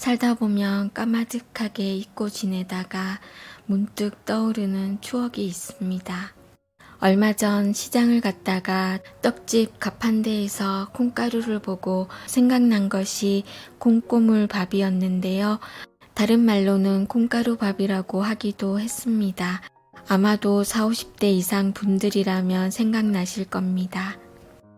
살다 보면 까마득하게 잊고 지내다가 문득 떠오르는 추억이 있습니다. 얼마 전 시장을 갔다가 떡집 가판대에서 콩가루를 보고 생각난 것이 콩고물 밥이었는데요. 다른 말로는 콩가루 밥이라고 하기도 했습니다. 아마도 40, 50대 이상 분들이라면 생각나실 겁니다.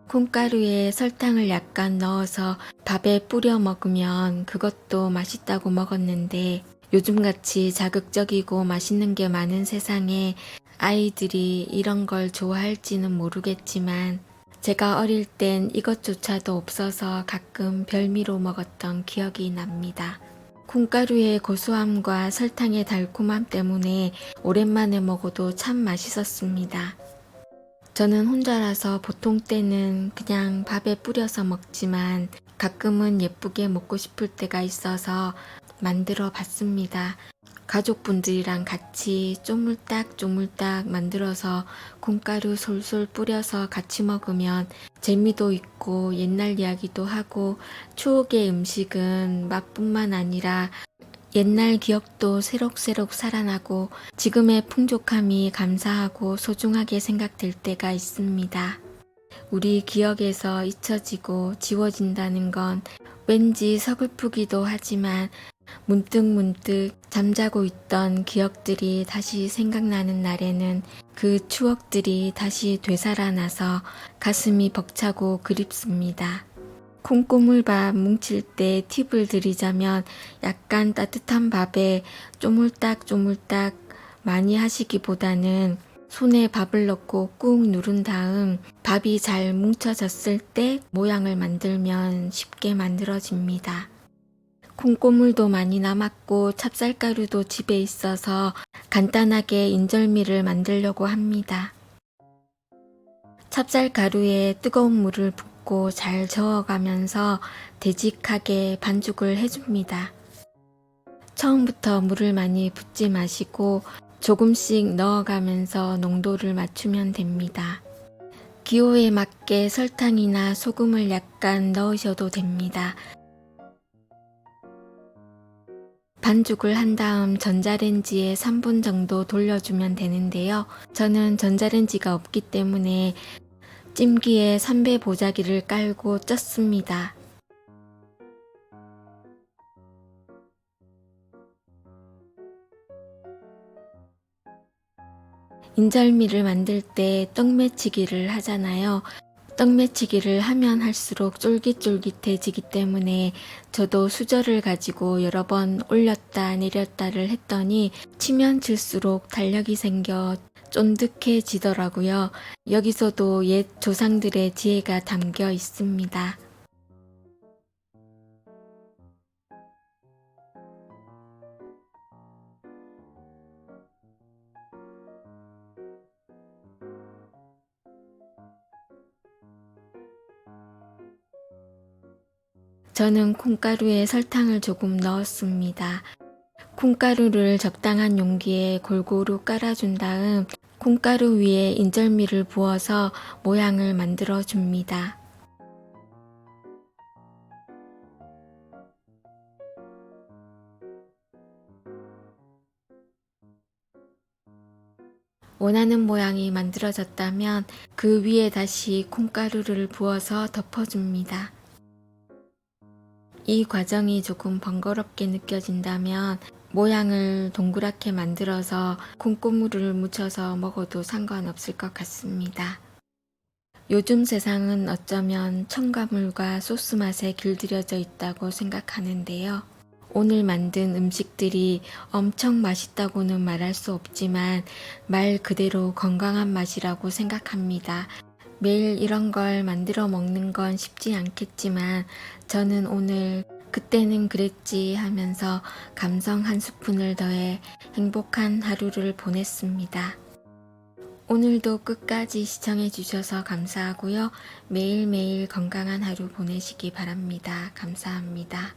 콩가루에 설탕을 약간 넣어서 밥에 뿌려 먹으면 그것도 맛있다고 먹었는데 요즘같이 자극적이고 맛있는 게 많은 세상에 아이들이 이런 걸 좋아할지는 모르겠지만 제가 어릴 땐 이것조차도 없어서 가끔 별미로 먹었던 기억이 납니다. 콩가루의 고소함과 설탕의 달콤함 때문에 오랜만에 먹어도 참 맛있었습니다. 저는 혼자라서 보통 때는 그냥 밥에 뿌려서 먹지만 가끔은 예쁘게 먹고 싶을 때가 있어서 만들어 봤습니다. 가족분들이랑 같이 쪼물딱 쪼물딱 만들어서 콩가루 솔솔 뿌려서 같이 먹으면 재미도 있고 옛날 이야기도 하고 추억의 음식은 맛뿐만 아니라 옛날 기억도 새록새록 살아나고 지금의 풍족함이 감사하고 소중하게 생각될 때가 있습니다. 우리 기억에서 잊혀지고 지워진다는 건 왠지 서글프기도 하지만 문득문득 잠자고 있던 기억들이 다시 생각나는 날에는 그 추억들이 다시 되살아나서 가슴이 벅차고 그립습니다. 콩고물밥 뭉칠 때 팁을 드리자면 약간 따뜻한 밥에 쪼물딱쪼물딱 많이 하시기보다는 손에 밥을 넣고 꾹 누른 다음 밥이 잘 뭉쳐졌을 때 모양을 만들면 쉽게 만들어집니다. 콩고물도 많이 남았고 찹쌀가루도 집에 있어서 간단하게 인절미를 만들려고 합니다. 찹쌀가루에 뜨거운 물을 붓 고 잘 저어가면서 되직하게 반죽을 해줍니다. 처음부터 물을 많이 붓지 마시고 조금씩 넣어가면서 농도를 맞추면 됩니다. 기호에 맞게 설탕이나 소금을 약간 넣으셔도 됩니다. 반죽을 한 다음 전자레인지에 3분 정도 돌려주면 되는데요. 저는 전자레인지가 없기 때문에 찜기에 3배 보자기를 깔고 쪘습니다. 인절미를 만들 때 떡매치기를 하잖아요. 떡매치기를 하면 할수록 쫄깃쫄깃해지기 때문에 저도 수저를 가지고 여러 번 올렸다 내렸다를 했더니 치면 칠수록 탄력이 생겨 쫀득해지더라고요. 여기서도 옛 조상들의 지혜가 담겨 있습니다. 저는 콩가루에 설탕을 조금 넣었습니다. 콩가루를 적당한 용기에 골고루 깔아준 다음 콩가루 위에 인절미를 부어서 모양을 만들어 줍니다. 원하는 모양이 만들어졌다면 그 위에 다시 콩가루를 부어서 덮어줍니다. 이 과정이 조금 번거롭게 느껴진다면 모양을 동그랗게 만들어서 콩고물을 묻혀서 먹어도 상관없을 것 같습니다. 요즘 세상은 어쩌면 첨가물과 소스 맛에 길들여져 있다고 생각하는데요. 오늘 만든 음식들이 엄청 맛있다고는 말할 수 없지만 말 그대로 건강한 맛이라고 생각합니다. 매일 이런 걸 만들어 먹는 건 쉽지 않겠지만 저는 오늘 그때는 그랬지 하면서 감성 한 스푼을 더해 행복한 하루를 보냈습니다. 오늘도 끝까지 시청해 주셔서 감사하고요. 매일매일 건강한 하루 보내시기 바랍니다. 감사합니다.